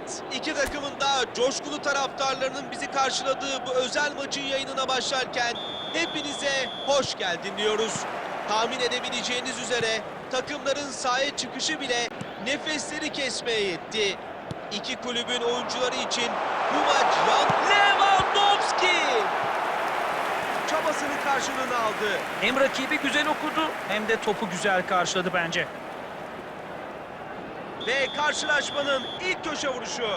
Evet, iki takımın da coşkulu taraftarlarının bizi karşıladığı bu özel maçın yayınına başlarken hepinize hoş geldin diyoruz. Tahmin edebileceğiniz üzere takımların sahaya çıkışı bile nefesleri kesmeye yetti. İki kulübün oyuncuları için bu maç yan Lewandowski çabasının karşılığını aldı. Hem rakibi güzel okudu hem de topu güzel karşıladı bence. Ve karşılaşmanın ilk köşe vuruşu.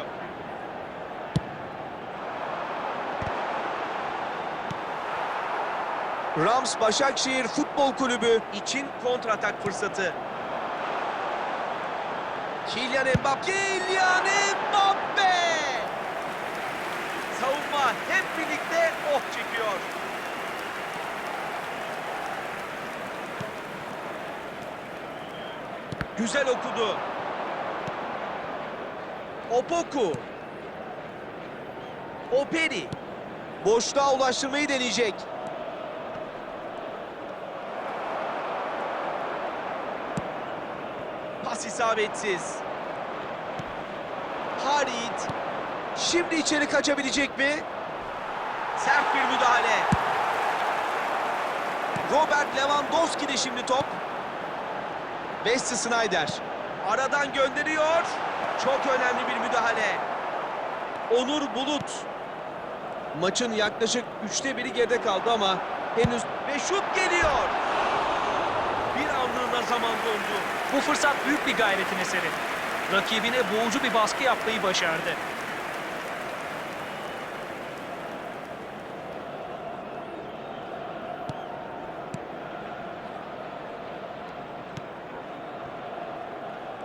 Rams Başakşehir Futbol Kulübü için kontratak fırsatı. Kylian Mbappe. Kylian Mbappe! Savunma hep birlikte oh çekiyor. Güzel okudu. Opoku. Operi. Boşluğa ulaştırmayı deneyecek. Pas isabetsiz. Harit. Şimdi içeri kaçabilecek mi? Sert bir müdahale. Robert Lewandowski de şimdi top. Wesley Snyder. Aradan gönderiyor. Çok önemli bir müdahale. Onur Bulut. Maçın yaklaşık üçte biri geride kaldı ama henüz ve şut geliyor. Bir anlığına zaman dondu. Bu fırsat büyük bir gayretin eseri. Rakibine boğucu bir baskı yapmayı başardı.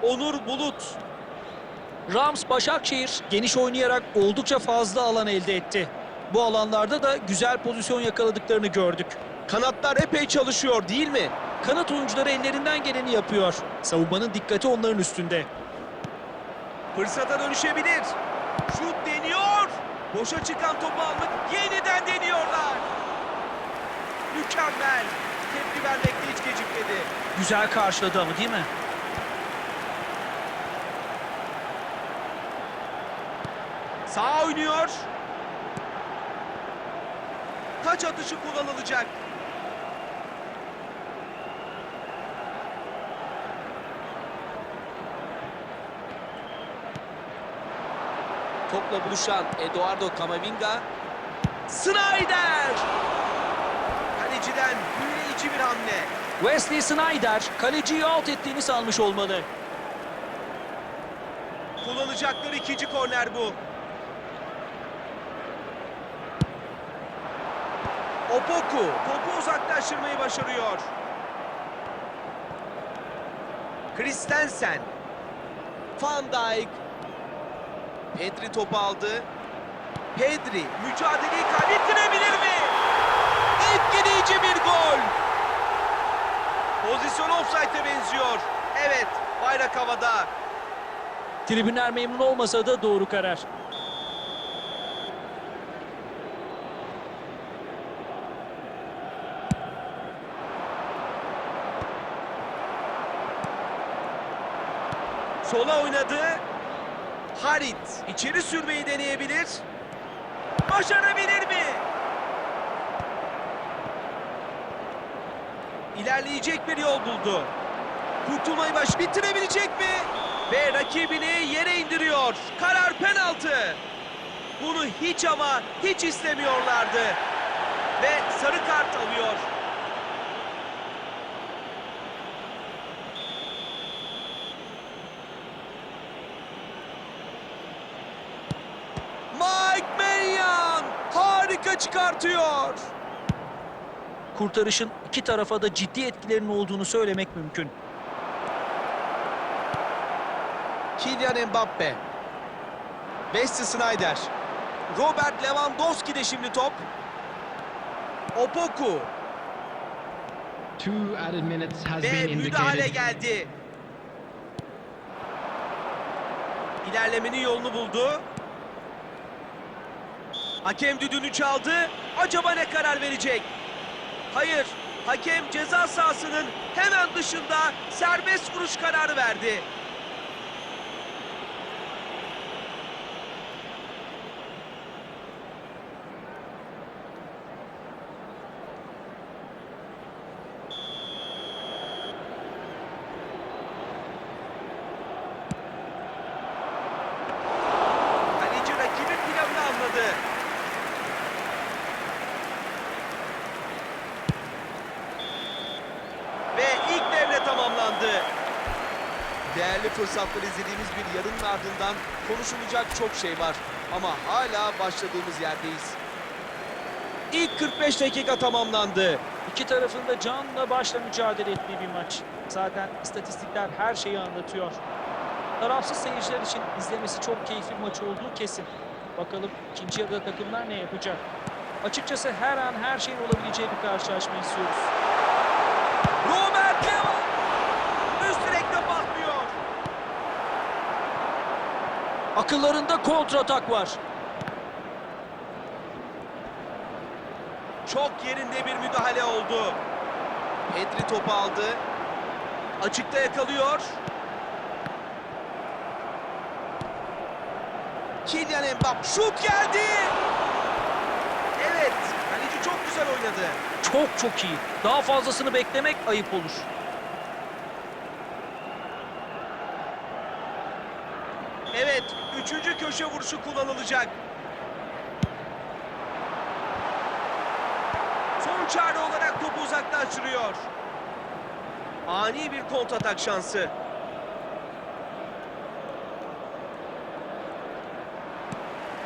Onur Bulut. Rams Başakşehir geniş oynayarak oldukça fazla alan elde etti. Bu alanlarda da güzel pozisyon yakaladıklarını gördük. Kanatlar epey çalışıyor değil mi? Kanat oyuncuları ellerinden geleni yapıyor. Savunmanın dikkati onların üstünde. Fırsata dönüşebilir. Şut deniyor. Boşa çıkan topu almak yeniden deniyorlar. Mükemmel. Tepki vermekte hiç gecikmedi. Güzel karşıladı ama değil mi? Sağ oynuyor. Taç atışı kullanılacak. Topla buluşan Eduardo Camavinga. Snyder! Kaleciden büyüleyici bir hamle. Wesley Snyder kaleciyi alt ettiğini sanmış olmalı. Kullanacakları ikinci korner bu. Opoku topu uzaklaştırmayı başarıyor. Christensen. Van Dijk. Pedri topu aldı. Pedri mücadeleyi kaybettirebilir mi? Etkileyici bir gol. Pozisyon offside'e benziyor. Evet, bayrak havada. Tribünler memnun olmasa da doğru karar. Sola oynadı. Harit içeri sürmeyi deneyebilir. Başarabilir mi? İlerleyecek bir yol buldu. Kurtulmayı baş bitirebilecek mi? Ve rakibini yere indiriyor. Karar penaltı. Bunu hiç ama hiç istemiyorlardı. Ve sarı kart alıyor. Çıkartıyor. Kurtarışın iki tarafa da ciddi etkilerinin olduğunu söylemek mümkün. Kylian Mbappe. Wesley Snyder. Robert Lewandowski de şimdi top. Opoku Two added minutes has ve been müdahale geldi. İlerlemenin yolunu buldu. Hakem düdüğünü çaldı. Acaba ne karar verecek? Hayır. Hakem ceza sahasının hemen dışında serbest vuruş kararı verdi. Fırsatları izlediğimiz bir yarının ardından konuşulacak çok şey var. Ama hala başladığımız yerdeyiz. İlk 45 dakika tamamlandı. İki tarafın da canla başla mücadele ettiği bir maç. Zaten istatistikler her şeyi anlatıyor. Tarafsız seyirciler için izlemesi çok keyifli bir maç olduğu kesin. Bakalım ikinci yarıda takımlar ne yapacak? Açıkçası her an her şeyin olabileceği bir karşılaşma istiyoruz. Robert Lewandowski üst direkte patlıyor. Akıllarında kontratak var. Çok yerinde bir müdahale oldu. Pedri topu aldı. Açıkta yakalıyor. Kylian Mbappe şut geldi. Evet, kaleci çok güzel oynadı. Çok çok iyi. Daha fazlasını beklemek ayıp olur. Evet, üçüncü köşe vuruşu kullanılacak. Son çare olarak topu uzaklaştırıyor. Ani bir kontratak şansı.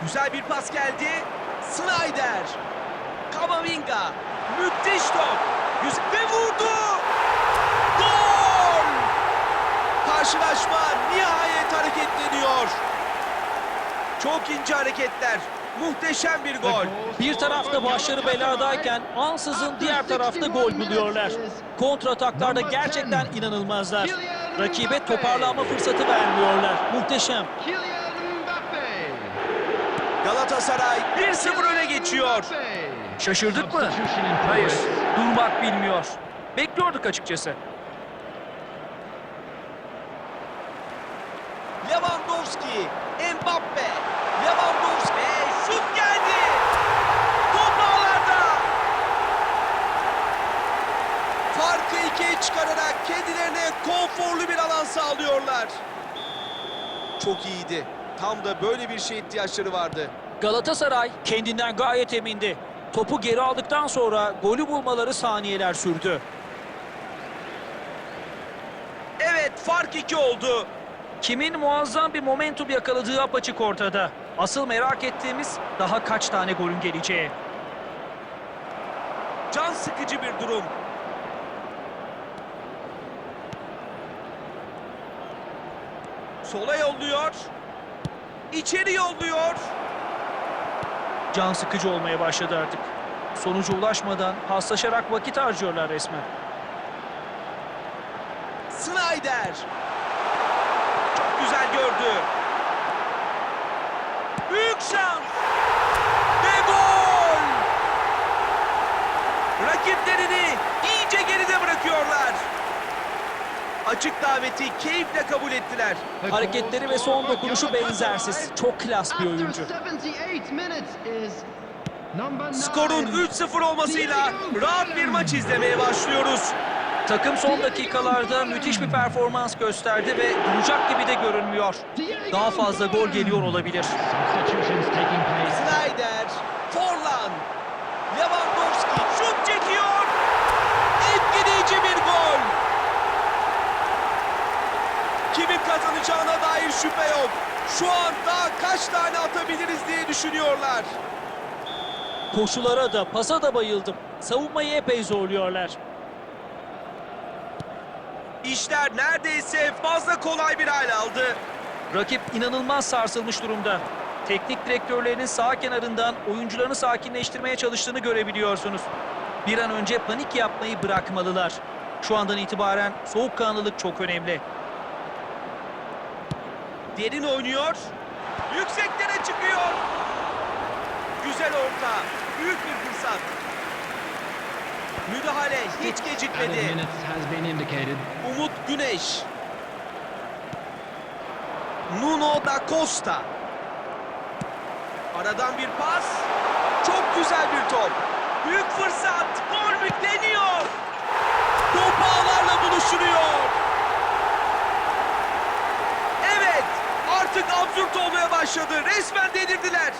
Güzel bir pas geldi. Snyder. Kamavinga. Müthiş top. Güzel. Ve vurdu. Gol! Karşılaşma nihayet hareketleniyor. Çok ince hareketler. Muhteşem bir gol. Bir tarafta başları beladayken ansızın diğer tarafta gol buluyorlar. Kontrataklarda gerçekten inanılmazlar. Rakibe toparlanma fırsatı vermiyorlar. Muhteşem. Galatasaray 1-0 öne geçiyor. Şaşırdık mı? Hayır. Durmak bilmiyor. Bekliyorduk açıkçası. Lewandowski, Mbappe, Lewandowski ve şut geldi. Top ağlarda. Farkı ikiye çıkararak kendilerine konforlu bir alan sağlıyorlar. Çok iyiydi. Tam da böyle bir şeye ihtiyaçları vardı. Galatasaray kendinden gayet emindi. Topu geri aldıktan sonra golü bulmaları saniyeler sürdü. Evet fark iki oldu. Kimin muazzam bir momentum yakaladığı apaçık ortada. Asıl merak ettiğimiz daha kaç tane golün geleceği. Can sıkıcı bir durum. Sola yolluyor. İçeri yolluyor. Can sıkıcı olmaya başladı artık. Sonuca ulaşmadan paslaşarak vakit harcıyorlar resmen. Snyder. Çok güzel gördü. Büyük şans. Ve gol. Rakiplerini iyice geride bırakıyorlar. Açık daveti keyifle kabul ettiler. Hareketleri ve son dokunuşu benzersiz. Çok klas bir oyuncu. After 78 minutes is number Skorun nine. 3-0 olmasıyla rahat bir maç izlemeye başlıyoruz. Takım son dakikalarda müthiş bir performans gösterdi ve duracak gibi de görünmüyor. Daha fazla gol geliyor olabilir. Snyder, Forlan, Lewandowski şut çekiyor. Etkileyici bir gol. Kimin kazanacağına dair şüphe yok. Şu an daha kaç tane atabiliriz diye düşünüyorlar. Koşulara da pasa da bayıldım. Savunmayı epey zorluyorlar. İşler neredeyse fazla kolay bir hal aldı. Rakip inanılmaz sarsılmış durumda. Teknik direktörlerinin sağ kenarından oyuncularını sakinleştirmeye çalıştığını görebiliyorsunuz. Bir an önce panik yapmayı bırakmalılar. Şu andan itibaren soğukkanlılık çok önemli. Derin oynuyor. Yükseklere çıkıyor. Güzel orta. Büyük bir fırsat. Müdahale hiç gecikmedi. Umut Güneş. Nuno da Costa. Aradan bir pas. Çok güzel bir top. Büyük fırsat. Gol mü deniyor. Top ağlarla buluşturuyor. artık absürt olmaya başladı. Resmen dedirdiler.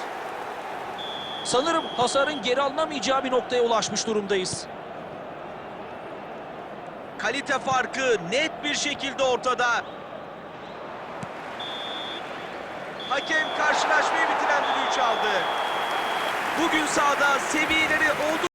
Sanırım hasarın geri alınamayacağı bir noktaya ulaşmış durumdayız. Kalite farkı net bir şekilde ortada. Hakem karşılaşmayı bitiren düdüğü çaldı. Bugün sahada seviyeleri oldu.